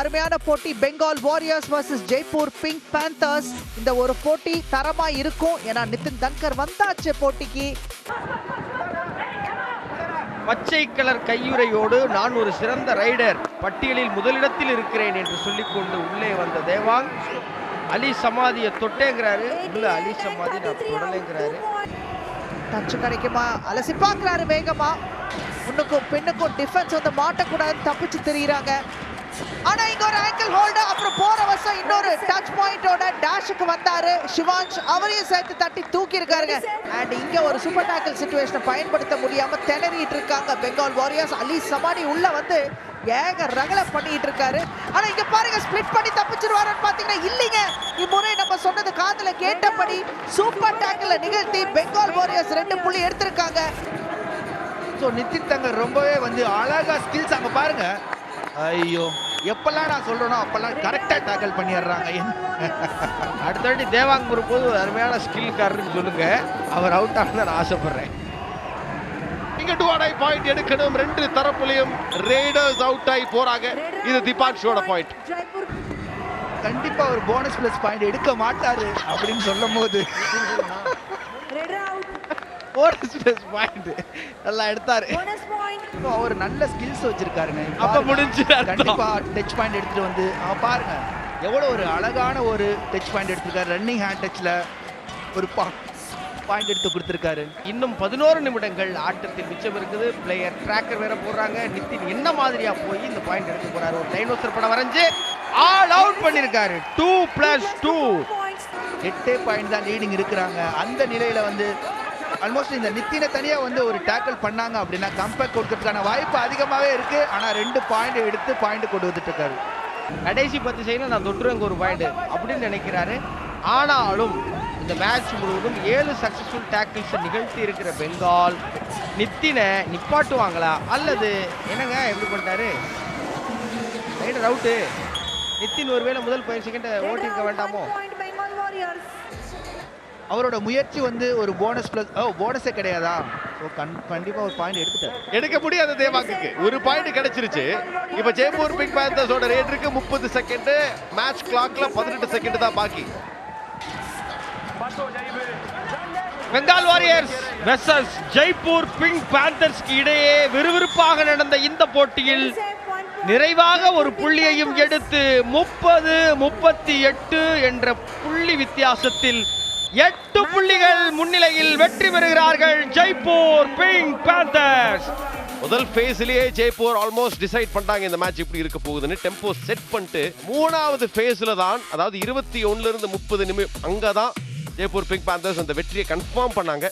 அருமையான போட்டி. Bengal Warriors vs Jaipur Pink Panthers இந்த ஒரு போட்டி தரமா இருக்கும். ஏன்னா நிதின் தன்கர் வந்தாச்சு போட்டிக்கு. பச்சை கலர் கையுறையோடு நான் ஒரு சிறந்த ரைடர் பட்டியலில் முதலிடத்தில் இருக்கிறேன் என்று சொல்லிக்கொண்டு உள்ளே வந்த தேவாங். அலி சமாதியை தொட்டேங்கிறாரு. உள்ள அலி சமாதி நான் தொடலைங்கிறாரு. டச்சு கிடைக்குமா? அலசி பார்க்கறாரு வேகமா. முன்னுக்கும் பின்னுக்கும் டிஃபென்ஸ் வந்து மாட்டக்கூடாதுன்னு தப்பிச்சு தெரியுறாங்க. ஆனா இங்க ஒரு ஆங்கிள் ஹோல்டு அப்புறம் போற வருஷம் இன்னொரு டச் பாயிண்டோட டேஷுக்கு வந்தாரு. சிவான்ஷ் அவரையும் சேர்த்து தட்டி தூக்கி இருக்காருங்க அண்ட் இங்க ஒரு சூப்பர் டேக்கிள் சுச்சுவேஷனை பயன்படுத்த முடியாம திணறிட்டு இருக்காங்க பெங்கால் வாரியர்ஸ் அலி சமானி உள்ள வந்து ஏக ரகல பண்ணிட்டு இருக்காரு. ஆனா இங்க பாருங்க ஸ்பிளிட் பண்ணி தப்பிச்சிருவாருன்னு பாத்தீங்கன்னா இல்லைங்க. இம்முறை நம்ம சொன்னது காதுல கேட்டபடி சூப்பர் டேக்கிள் நிகழ்த்தி பெங்கால் வாரியர்ஸ் ரெண்டு புள்ளி எடுத்திருக்காங்க. ஸோ நிதின் தங்கர் ரொம்பவே வந்து அழகா ஸ்கில்ஸ் அங்க பாருங்க. ஐயோ. எப்பெல்லாம் நான் சொல்றேனோ அப்பெல்லாம் கரெக்டா டேக்கிள் பண்ணிடுறாங்க. அடுத்தவாட்டி தேவாங் வரும்போது ஒரு அருமையான ஸ்கில்காரன்னு சொல்லுங்க. அவர் அவுட் ஆகணும்னு நான் ஆசைப்படுறேன். இங்க டுவாடை பாயிண்ட் எடுக்கணும். ரெண்டு தரப்புலையும் ரேடர்ஸ் அவுட் ஆகி போறாங்க. இது திபான்ஷோட பாயிண்ட் கண்டிப்பா ஒரு போனஸ் பிளஸ் பாயிண்ட் எடுக்க மாட்டாரு அப்படின்னு சொல்லும் போது போனஸ் பிளஸ் பாயிண்ட் நல்லா எடுத்தாரு. இப்போ அவர் நல்ல ஸ்கில்ஸ் வச்சிருக்காருங்க. அப்ப. முடிஞ்சு. கண்டிப்பா டச் பாயிண்ட் எடுத்துட்டு வந்து அவ பாருங்க. எவ்வளவு ஒரு அழகான ஒரு டச் பாயிண்ட் எடுத்திருக்காரு. ரன்னிங் ஹேண்ட் டச்ல ஒரு பாயிண்ட் எடுத்து கொடுத்திருக்காரு. இன்னும் பதினோரு நிமிடங்கள் ஆட்டத்தில் மிச்சம் இருக்குது. பிளேயர் ட்ராக்கர் வேற போடுறாங்க. நிதின் என்ன மாதிரியா போய் இந்த பாயிண்ட் எடுக்க போறாரு? ஒரு டைனோசர் படம் வரைஞ்சு ஆல் அவுட் பண்ணிருக்காரு. டூ பிளஸ் டூ எட்டே பாயிண்ட் தான் லீடிங் இருக்கிறாங்க. அந்த நிலையில வந்து ஆல்மோஸ்ட் இந்த நித்தின தனியா வந்து ஒரு டேக்கிள் பண்ணாங்க அப்படின்னா கம்பேக் கொடுக்கறதுக்கான வாய்ப்பு அதிகமாவே இருக்கு. ஆனா ரெண்டு பாயிண்ட் எடுத்து பாயிண்ட் கொண்டு வந்துட்டு இருக்காரு. கடைசி பத்து செய்யணும் நான் தொட்டுருவேங்க ஒரு பாயிண்ட் அப்படின்னு நினைக்கிறாரு. ஆனாலும் இந்த மேட்ச் முழுவதும் ஏழு சக்சஸ்ஃபுல் டேக்கிள்ஸ் நிகழ்த்தி இருக்கிற பெங்கால் நித்தினை நிப்பாட்டுவாங்களா? அல்லது என்னங்க எப்படி பண்ணிட்டாரு? ரைடர் அவுட்டு நித்தின் ஒருவேளை முதல் பயிர் செகண்ட் ஓட்டிருக்க வேண்டாமோ? அவரோட முயற்சி வந்து ஒரு போனஸ் பிளஸ் ஓ போனஸே கிடையாதா? ஸோ கண் கண்டிப்பா ஒரு பாயிண்ட் எடுத்துட்டாரு. எடுக்க முடியாத தேவாங்குக்கு. ஒரு பாயிண்ட் கிடைச்சிருச்சு. இப்ப ஜெய்ப்பூர் பிக் பேந்தர்ஸோட ரேட் இருக்கு முப்பது செகண்ட் மேட்ச் கிளாக்ல பதினெட்டு செகண்ட் தான் பாக்கி. Bengal Warriors versus Jaipur Pink பேந்தர்ஸ்க்கு இடையே விறுவிறுப்பாக நடந்த இந்த போட்டியில் நிறைவாக ஒரு புள்ளியையும் எடுத்து முப்பது முப்பத்தி எட்டு என்ற புள்ளி வித்தியாசத்தில் எட்டு புள்ளிகள் முன்னிலையில் வெற்றி பெறுகிறார்கள் ஜெய்ப்பூர் பிங்க் பேந்தர்ஸ். முதல் ஃபேஸ்லயே ஜெய்ப்பூர் ஆல்மோஸ்ட் டிசைட் பண்ணிட்டாங்க இந்த மேட்ச் இப்படி இருக்க போகுதுன்னு. டெம்போ செட் பண்ணிட்டு மூணாவது ஃபேஸ்ல தான் அதாவது இருபத்தி ஒன்னுல இருந்து முப்பது நிமிடம் அங்கதான் ஜெய்ப்பூர் பிங்க் பேந்தர்ஸ் அந்த வெற்றியை கன்ஃபார்ம் பண்ணாங்க.